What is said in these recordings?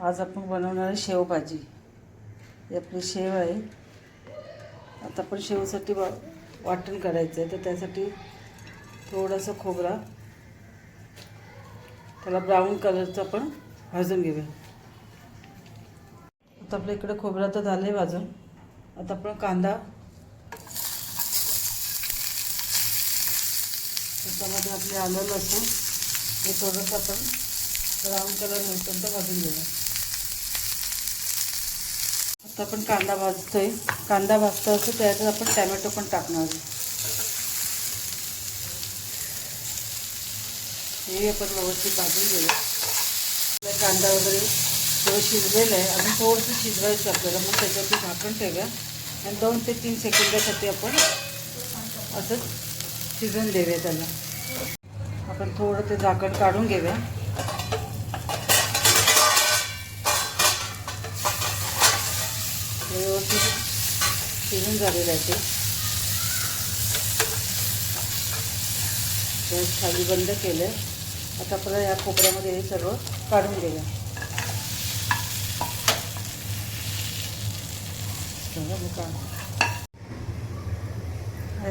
आज आपण बनवणार आहे शेवभाजी. ही आपली शेव आहे. आता आपण शेवसाठी वा वाटण करायचं आहे तर त्यासाठी थोडासा खोबरा त्याला ब्राऊन कलरचं आपण भाजून घेऊया. आता आपल्या इकडे खोबरा तर झालं आहे भाजून. आता आपण कांदा त्याच्यामध्ये आपले आलं लसूण हे थोडंसं आपण ब्राऊन कलर होईपर्यंत भाजून घेऊया. आता आपण कांदा भाजतोय. कांदा भाजतो असं त्याच्यात आपण टॅमॅटो पण टाकणार. आहे हे आपण व्यवस्थित भाजून घेऊया. कांदा वगैरे थोडं शिजलेलं आहे. अजून थोडंसं शिजवायचं आपल्याला. मग त्याच्यावरती झाकण ठेवूया. आणि दोन ते तीन सेकंदासाठी आपण असंच शिजवून देऊया त्याला. आपण थोडं ते झाकण काढून घेऊया हे व्यवस्थित शिजून झालेलं आहे ते. गॅस खाली बंद केलं आता आपल्याला या कोपऱ्यामध्ये हे सर्व काढून घेऊया.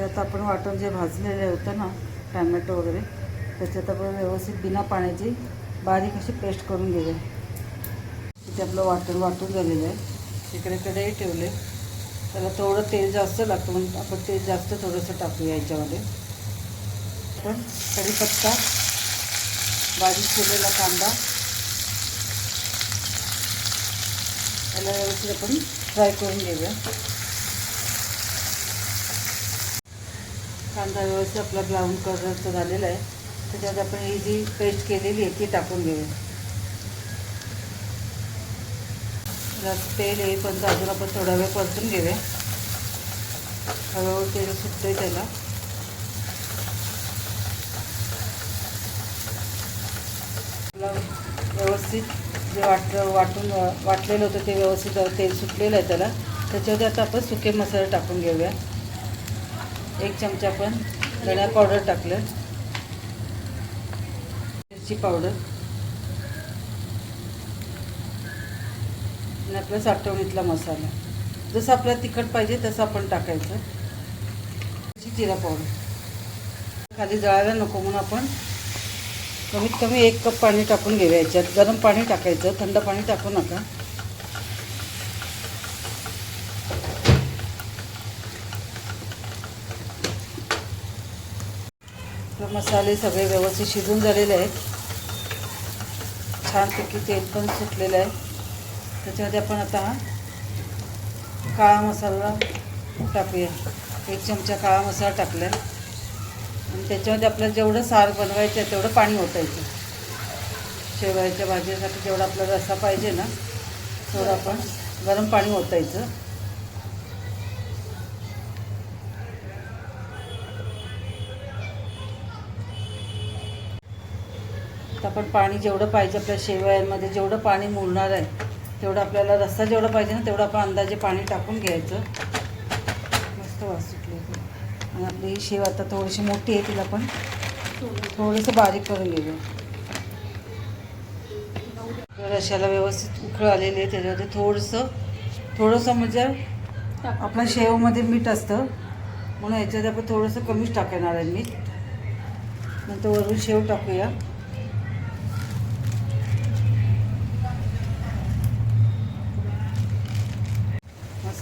आता आपण वाटण जे भाजलेलं होतं ना टॅमॅटो वगैरे त्याच्यात आपण व्यवस्थित बिना पाण्याची बारीक अशी पेस्ट करून घेऊया. इथे आपलं वाटण वाटून झालेलं आहे. इकडे कडेही ठेवले. त्याला थोडं तेल जास्त लागतं म्हणून आपण तेल जास्त थोडंसं टाकूया याच्यामध्ये. पण कढीपत्ता बारीक केलेला कांदा याला व्यवस्थित आपण फ्राय करून घेऊया. कांदा व्यवस्थित आपला ब्राऊन कलरचा झालेला आहे. त्याच्यात आपण ही जी पेस्ट केलेली आहे ती टाकून घेऊया. त्याला तेल येईपर्यंत अजून आपण थोडा वेळ परतून घेऊया. हळूहळू तेल सुटतंय त्याला. व्यवस्थित जे वाट वाटून वाटलेलं होतं ते व्यवस्थित तेल सुटलेलं आहे त्याला. त्याच्यामध्ये आता आपण सुके मसाले टाकून घेऊया. एक चमचा आपण धण्या पावडर टाकलं. मिरची पावडर. आणि आपला साठवणीतला मसाला. जसं आपल्याला तिखट पाहिजे तसं आपण टाकायचं. जिरा पावडर खाली जळायला नको म्हणून आपण कमीत कमी एक कप पाणी टाकून घेऊया याच्यात. गरम पाणी टाकायचं. थंड पाणी टाकू नका. मसाले सगळे व्यवस्थित शिजून झालेले आहेत. छानपैकी तेल पण सुटलेलं आहे. त्याच्यामध्ये आपण आता काळा मसाला टाकूया. एक चमचा काळा मसाला टाकला. आणि त्याच्यामध्ये आपल्याला जेवढं सार बनवायचं आहे तेवढं पाणी ओतायचं. शेवयाच्या भाजीसाठी जेवढा आपल्याला रस्सा पाहिजे ना तेवढं आपण गरम पाणी ओतायचं. तर आपण पाणी जेवढं पाहिजे आपल्या शेवयांमध्ये जेवढं पाणी मुरणार आहे तेवढं आपल्याला रस्सा जेवढा पाहिजे ना तेवढं आपण अंदाजे पाणी टाकून घ्यायचं. मस्त वास सुटले आणि आपली ही शेव आता थोडीशी मोठी आहे तिला पण. थोडंसं बारीक करून घेऊया. रशाला व्यवस्थित उकळ आलेली आहे त्याच्यामध्ये थोडंसं थोडंसं म्हणजे आपल्या शेवमध्ये मीठ असतं. म्हणून याच्यात आपण थोडंसं कमीच टाकणार आहे मीठ. नंतर वरून शेव टाकूया.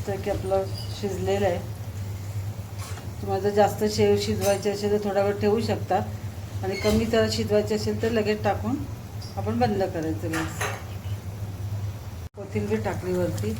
मस्त की आपलं शिजलेलं आहे. तुम्हाला जर जास्त शेव शिजवायचे असेल तर थोडा वेळ ठेवू शकता. आणि कमी जर शिजवायचे असेल तर लगेच टाकून आपण बंद करायचं गॅस कोथिंबीर टाकली वरती.